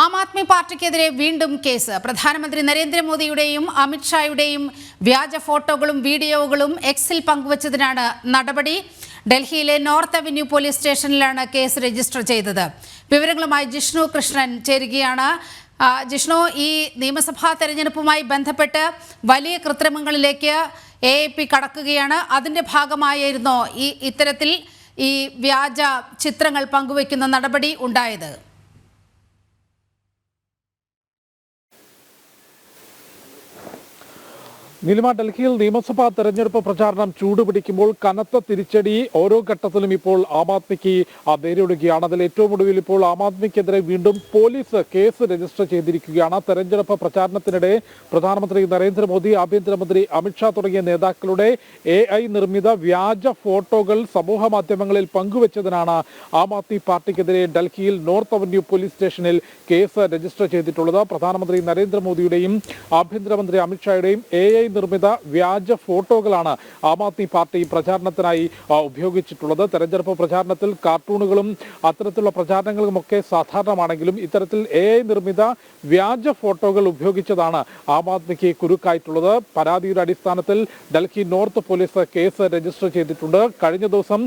ആം ആദ്മി പാർട്ടിക്കെതിരെ വീണ്ടും കേസ്. പ്രധാനമന്ത്രി നരേന്ദ്രമോദിയുടെയും അമിത്ഷായുടെയും വ്യാജ ഫോട്ടോകളും വീഡിയോകളും എക്സിൽ പങ്കുവച്ചതിനാണ് നടപടി. ഡൽഹിയിലെ നോർത്ത് അവന്യൂ പോലീസ് സ്റ്റേഷനിലാണ് കേസ് രജിസ്റ്റർ ചെയ്തത്. വിവരങ്ങളുമായി ജിഷ്ണു കൃഷ്ണൻ ചേരുകയാണ്. ജിഷ്ണു ഈ നിയമസഭാ തെരഞ്ഞെടുപ്പുമായി ബന്ധപ്പെട്ട് വലിയ കൃത്രിമങ്ങളിലേക്ക് എ കടക്കുകയാണ്. അതിന്റെ ഭാഗമായിരുന്നോ ഈ ഇത്തരത്തിൽ ഈ വ്യാജ ചിത്രങ്ങൾ പങ്കുവയ്ക്കുന്ന നടപടി ഉണ്ടായത്. നിലിമ ഡൽഹിയിൽ നിയമസഭാ തെരഞ്ഞെടുപ്പ് പ്രചാരണം ചൂടുപിടിക്കുമ്പോൾ കനത്ത തിരിച്ചടി ഓരോ ഘട്ടത്തിലും ഇപ്പോൾ ആം ആദ്മിക്ക് നേരിടുകയാണ്. അതിൽ ഏറ്റവും ഒടുവിൽ ഇപ്പോൾ ആം ആദ്മിക്കെതിരെ വീണ്ടും പോലീസ് കേസ് രജിസ്റ്റർ ചെയ്തിരിക്കുകയാണ്. തെരഞ്ഞെടുപ്പ് പ്രചാരണത്തിനിടെ പ്രധാനമന്ത്രി നരേന്ദ്രമോദി ആഭ്യന്തരമന്ത്രി അമിത്ഷാ തുടങ്ങിയ നേതാക്കളുടെ എ നിർമ്മിത വ്യാജ ഫോട്ടോകൾ സമൂഹ മാധ്യമങ്ങളിൽ പങ്കുവച്ചതിനാണ് ആം ആദ്മി പാർട്ടിക്കെതിരെ ഡൽഹിയിൽ നോർത്ത് അവന്യൂ പോലീസ് സ്റ്റേഷനിൽ കേസ് രജിസ്റ്റർ ചെയ്തിട്ടുള്ളത്. പ്രധാനമന്ത്രി നരേന്ദ്രമോദിയുടെയും ആഭ്യന്തരമന്ത്രി അമിത്ഷായുടെയും എ നിർമ്മിത വ്യാജ ഫോട്ടോകളാണ് ആം ആദ്മി പാർട്ടി പ്രചാരണത്തിനായി ഉപയോഗിച്ചിട്ടുള്ളത്. തെരഞ്ഞെടുപ്പ് പ്രചാരണത്തിൽ കാർട്ടൂണുകളും അത്തരത്തിലുള്ള പ്രചാരണങ്ങളുമൊക്കെ സാധാരണമാണെങ്കിലും ഇത്തരത്തിൽ എ ഐ നിർമ്മിത വ്യാജ ഫോട്ടോകൾ ഉപയോഗിച്ചതാണ് ആം ആദ്മിക്ക് കുരുക്കായിട്ടുള്ളത്. പരാതിയുടെ അടിസ്ഥാനത്തിൽ Delhi north police case register ചെയ്തിട്ടുണ്ട്. കഴിഞ്ഞ ദിവസം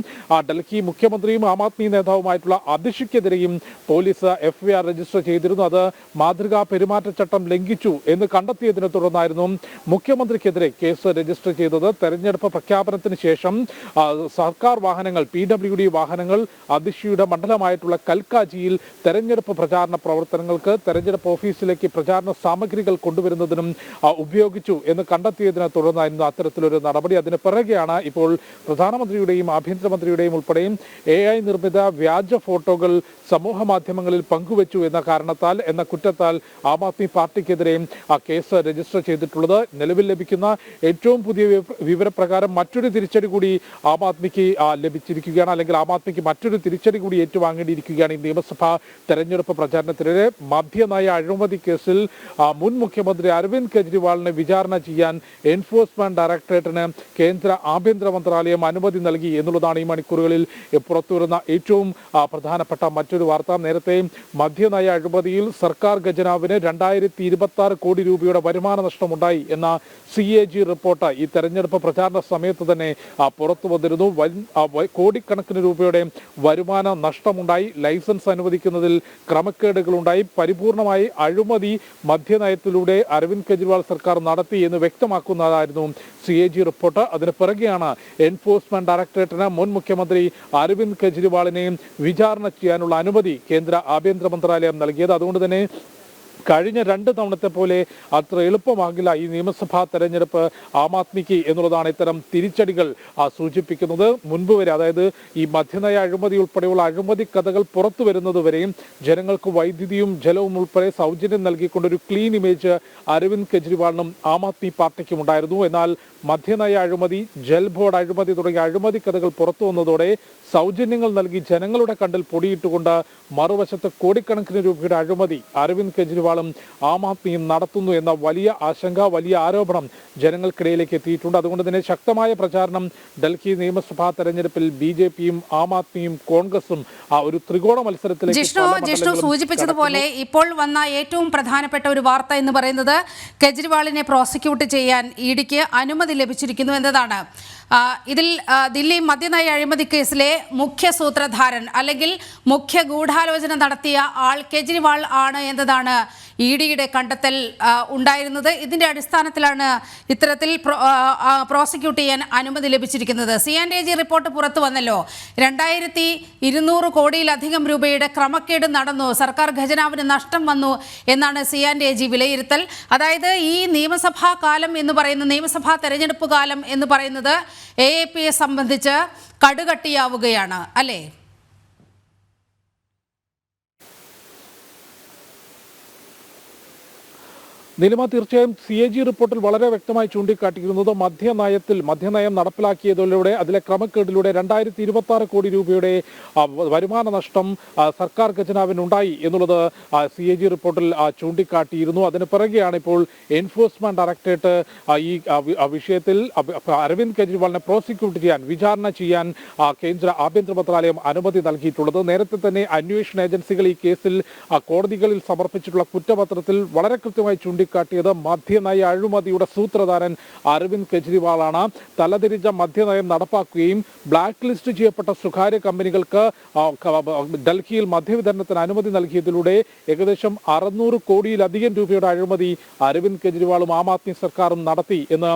ഡൽഹി മുഖ്യമന്ത്രിയും ആം ആദ്മി നേതാവുമായിട്ടുള്ള അതിഷിക്കെതിരെയും പോലീസ് എഫ്ഐആർ രജിസ്റ്റർ ചെയ്തിരുന്നു. അത് മാതൃകാ പെരുമാറ്റച്ചട്ടം ലംഘിച്ചു എന്ന് കണ്ടെത്തിയതിനെ തുടർന്നായിരുന്നു മുഖ്യമന്ത്രിക്കെതിരെ കേസ് രജിസ്റ്റർ ചെയ്തത്. തെരഞ്ഞെടുപ്പ് പ്രഖ്യാപനത്തിന് ശേഷം സർക്കാർ വാഹനങ്ങൾ പി ഡബ്ല്യു ഡി വാഹനങ്ങൾ അതിഷിയുടെ മണ്ഡലമായിട്ടുള്ള കൽക്കാജിയിൽ തെരഞ്ഞെടുപ്പ് പ്രചാരണ പ്രവർത്തനങ്ങൾക്ക് തെരഞ്ഞെടുപ്പ് ഓഫീസിലേക്ക് പ്രചാരണ സാമഗ്രികൾ കൊണ്ടുവരുന്നതിനും ഉപയോഗിച്ചു എന്ന് കണ്ടെത്തിയതിനെ തുടർന്നായിരുന്നു അത്തരത്തിലൊരു നടപടി അതിന് പിറകെയാണ്. ഇപ്പോൾ പ്രധാനമന്ത്രിയുടെയും ആഭ്യന്തരമന്ത്രിയുടെയും ഉൾപ്പെടെയും എ ഐ നിർമ്മിത വ്യാജ ഫോട്ടോകൾ സമൂഹ മാധ്യമങ്ങളിൽ പങ്കുവച്ചു എന്ന കാരണത്താൽ എന്ന കുറ്റത്താൽ ആം ആദ്മി പാർട്ടിക്കെതിരെയും കേസ് രജിസ്റ്റർ ചെയ്തിട്ടുള്ളത്. നിലവിൽ ലഭിക്കുന്ന ഏറ്റവും പുതിയ വിവ- വിവരപ്രകാരം മറ്റൊരു തിരിച്ചടി കൂടി ആം ആദ്മിക്ക് ലഭിച്ചിരിക്കുകയാണ്. അല്ലെങ്കിൽ ആം ആദ്മിക്ക് മറ്റൊരു തിരിച്ചടി കൂടി ഏറ്റുവാങ്ങേണ്ടിയിരിക്കുകയാണ് ഈ നിയമസഭാ തെരഞ്ഞെടുപ്പ് പ്രചാരണത്തിനിടെ. മദ്യനയ അഴിമതി കേസിൽ മുൻ മുഖ്യമന്ത്രി അരവിന്ദ് കെജ്രിവാളിനെ വിചാരണ ചെയ്യാൻ എൻഫോഴ്സ്മെന്റ് ഡയറക്ടറേറ്റിന് കേന്ദ്ര ആഭ്യന്തര മന്ത്രാലയം അനുമതി നൽകി എന്നുള്ളതാണ് ഈ മണിക്കൂറുകളിൽ പുറത്തുവരുന്ന ഏറ്റവും പ്രധാനപ്പെട്ട മറ്റൊരു വാർത്ത. നേരത്തെ മദ്യനയ അഴിമതിയിൽ സർക്കാർ ഖജനാവിന് രണ്ടായിരത്തി ഇരുപത്തി ആറ് കോടി രൂപയുടെ വരുമാന നഷ്ടമുണ്ടായി എന്ന സി എ ജി റിപ്പോർട്ട് ഈ തെരഞ്ഞെടുപ്പ് പ്രചാരണ സമയത്ത് തന്നെ പുറത്തു വന്നിരുന്നു. കോടിക്കണക്കിന് രൂപയുടെ വരുമാന നഷ്ടമുണ്ടായി. ലൈസൻസ് അനുവദിക്കുന്നതിൽ ക്രമക്കേടുകളുണ്ടായി. പരിപൂർണമായി അഴിമതി മദ്യനയത്തിലൂടെ അരവിന്ദ് കെജ്രിവാൾ സർക്കാർ നടത്തി എന്ന് വ്യക്തമാക്കുന്നതായിരുന്നു സി എ ജി റിപ്പോർട്ട് അതിന് പിറകെയാണ് എൻഫോഴ്സ്മെന്റ് ഡയറക്ടറേറ്റിന് മുൻ മുഖ്യമന്ത്രി അരവിന്ദ് കെജ്രിവാളിനെയും വിചാരണ ചെയ്യാനുള്ള അനുമതി കേന്ദ്ര ആഭ്യന്തര മന്ത്രാലയം നൽകിയത്. അതുകൊണ്ട് തന്നെ കഴിഞ്ഞ രണ്ട് തവണത്തെ പോലെ അത്ര എളുപ്പമാകില്ല ഈ നിയമസഭാ തെരഞ്ഞെടുപ്പ് ആം ആദ്മിക്ക് എന്നുള്ളതാണ് ഇത്തരം തിരിച്ചടികൾ സൂചിപ്പിക്കുന്നത്. മുൻപ് വരെ അതായത് ഈ മധ്യനയ അഴിമതി ഉൾപ്പെടെയുള്ള അഴിമതി കഥകൾ പുറത്തു വരുന്നത് വരെയും ജനങ്ങൾക്ക് വൈദ്യുതിയും ജലവും ഉൾപ്പെടെ സൗജന്യം നൽകിക്കൊണ്ട് ഒരു ക്ലീൻ ഇമേജ് അരവിന്ദ് കെജ്രിവാളിനും ആം ആദ്മി പാർട്ടിക്കും ഉണ്ടായിരുന്നു. എന്നാൽ മധ്യനയ അഴിമതി ജൽ ബോർഡ് അഴിമതി തുടങ്ങിയ അഴിമതി കഥകൾ പുറത്തു വന്നതോടെ സൗജന്യങ്ങൾ നൽകി ജനങ്ങളുടെ കണ്ടിൽ പൊടിയിട്ടുകൊണ്ട് മറുവശത്ത് കോടിക്കണക്കിന് രൂപയുടെ അഴിമതി അരവിന്ദ് കെജ്രിവാളും ആം ആദ്മിയും നടത്തുന്നു എന്ന വലിയ ആശങ്ക വലിയ ആരോപണം ജനങ്ങൾക്കിടയിലേക്ക് എത്തിയിട്ടുണ്ട്. അതുകൊണ്ട് തന്നെ ശക്തമായ പ്രചാരണം ഡൽഹി നിയമസഭാ തെരഞ്ഞെടുപ്പിൽ ബി ജെ പിയും ആം ആദ്മിയും കോൺഗ്രസും ആ ഒരു ത്രികോണ മത്സരത്തിലേക്ക് ജിഷ്ണു ജിഷ്ണു സൂചിപ്പിച്ചതുപോലെ ഇപ്പോൾ വന്ന ഏറ്റവും പ്രധാനപ്പെട്ട ഒരു വാർത്ത എന്ന് പറയുന്നത് കെജ്രിവാളിനെ പ്രോസിക്യൂട്ട് ചെയ്യാൻ ഇ ഡിക്ക് അനുമതി ലഭിച്ചിരിക്കുന്നു എന്നതാണ്. ഇതിൽ ദില്ലി മദ്യനയ അഴിമതി കേസിലെ മുഖ്യ സൂത്രധാരൻ അല്ലെങ്കിൽ മുഖ്യ ഗൂഢാലോചന നടത്തിയ ആൾ കെജ്രിവാൾ ആണ് എന്നതാണ് ഇ ഡിയുടെ കണ്ടെത്തൽ ഉണ്ടായിരുന്നത്. ഇതിന്റെ അടിസ്ഥാനത്തിലാണ് ഇത്തരത്തിൽ പ്രോസിക്യൂട്ട് ചെയ്യാൻ അനുമതി ലഭിച്ചിരിക്കുന്നത്. C and A G report പുറത്തു വന്നല്ലോ. രണ്ടായിരത്തി ഇരുന്നൂറ് കോടിയിലധികം രൂപയുടെ ക്രമക്കേട് നടന്നു. സർക്കാർ ഖജനാവിന് നഷ്ടം വന്നു എന്നാണ് സി ആൻഡ് എ ജി വിലയിരുത്തൽ. അതായത് ഈ നിയമസഭാ കാലം എന്ന് പറയുന്ന നിയമസഭാ തെരഞ്ഞെടുപ്പ് കാലം എന്ന് പറയുന്നത് എ എ പിയെ സംബന്ധിച്ച് കടുകട്ടിയാവുകയാണ് അല്ലേ? നിലിമ തീർച്ചയായും സി എ ജി റിപ്പോർട്ടിൽ വളരെ വ്യക്തമായി ചൂണ്ടിക്കാട്ടിയിരുന്നത് മധ്യനയത്തിൽ മധ്യനയം നടപ്പിലാക്കിയതിലൂടെ അതിലെ ക്രമക്കേടിലൂടെ രണ്ടായിരത്തി ഇരുപത്തി ആറ് കോടി രൂപയുടെ വരുമാന നഷ്ടം സർക്കാർ ഖജനാവിനുണ്ടായി എന്നുള്ളത് സി എ ജി റിപ്പോർട്ടിൽ ചൂണ്ടിക്കാട്ടിയിരുന്നു. അതിന് പിറകെയാണ് ഇപ്പോൾ എൻഫോഴ്സ്മെന്റ് ഡയറക്ടറേറ്റ് ഈ വിഷയത്തിൽ അരവിന്ദ് കെജ്രിവാളിനെ പ്രോസിക്യൂട്ട് ചെയ്യാൻ വിചാരണ ചെയ്യാൻ കേന്ദ്ര ആഭ്യന്തര മന്ത്രാലയം അനുമതി നൽകിയിട്ടുള്ളത്. നേരത്തെ തന്നെ അന്വേഷണ ഏജൻസികൾ ഈ കേസിൽ കോടതികളിൽ സമർപ്പിച്ചിട്ടുള്ള കുറ്റപത്രത്തിൽ വളരെ കൃത്യമായി ചൂണ്ടിക്കാട്ടിയത് മദ്യനയ അഴിമതിയുടെ സൂത്രധാരൻ അരവിന്ദ് കെജ്രിവാളാണ്. തലതിരിച്ച മദ്യനയം നടപ്പാക്കുകയും ബ്ലാക്ക് ലിസ്റ്റ് ചെയ്യപ്പെട്ട സ്വകാര്യ കമ്പനികൾക്ക് ഡൽഹിയിൽ മദ്യവിതരണത്തിന് അനുമതി നൽകിയതിലൂടെ ഏകദേശം അറുന്നൂറ് കോടിയിലധികം രൂപയുടെ അഴിമതി അരവിന്ദ് കെജ്രിവാളും ആം ആദ്മി സർക്കാരും നടത്തി എന്ന്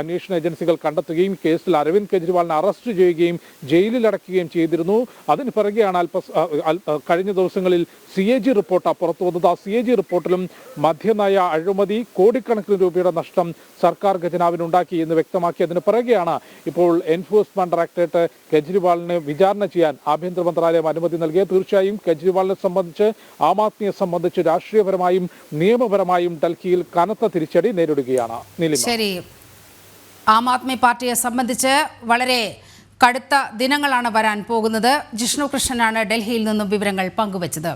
അന്വേഷണ ഏജൻസികൾ കണ്ടെത്തുകയും കേസിൽ അരവിന്ദ് കെജ്രിവാളിനെ അറസ്റ്റ് ചെയ്യുകയും ജയിലിൽ ചെയ്തിരുന്നു. അതിന് പിറകെയാണ് അല്പ കഴിഞ്ഞ ദിവസങ്ങളിൽ സി എ ജി റിപ്പോർട്ട് പുറത്തു വന്നത്. ആ സി എ ജി റിപ്പോർട്ടിലും മദ്യനയ അഴിമതി കോടിക്കണക്കിന് രൂപയുടെ നഷ്ടം സർക്കാർ ഖജനാവിനുണ്ടാക്കി എന്ന് വ്യക്തമാക്കിയതിന് പിറകെയാണ് ഇപ്പോൾ എൻഫോഴ്സ്മെന്റ് ഡയറക്ടറേറ്റ് കെജ്രിവാളിന് വിചാരണ ചെയ്യാൻ ആഭ്യന്തര മന്ത്രാലയം അനുമതി നൽകിയത്. തീർച്ചയായും കെജ്രിവാളിനെ സംബന്ധിച്ച് ആം ആദ്മിയെ സംബന്ധിച്ച് രാഷ്ട്രീയപരമായും നിയമപരമായും ഡൽഹിയിൽ കനത്ത തിരിച്ചടി നേരിടുകയാണ്. ശരി. ആം ആദ്മി പാർട്ടിയെ സംബന്ധിച്ച് വളരെ കടുത്ത ദിനങ്ങളാണ് വരാൻ പോകുന്നത്. ജിഷ്ണു കൃഷ്ണനാണ് ഡൽഹിയിൽ നിന്നും വിവരങ്ങൾ പങ്കുവച്ചത്.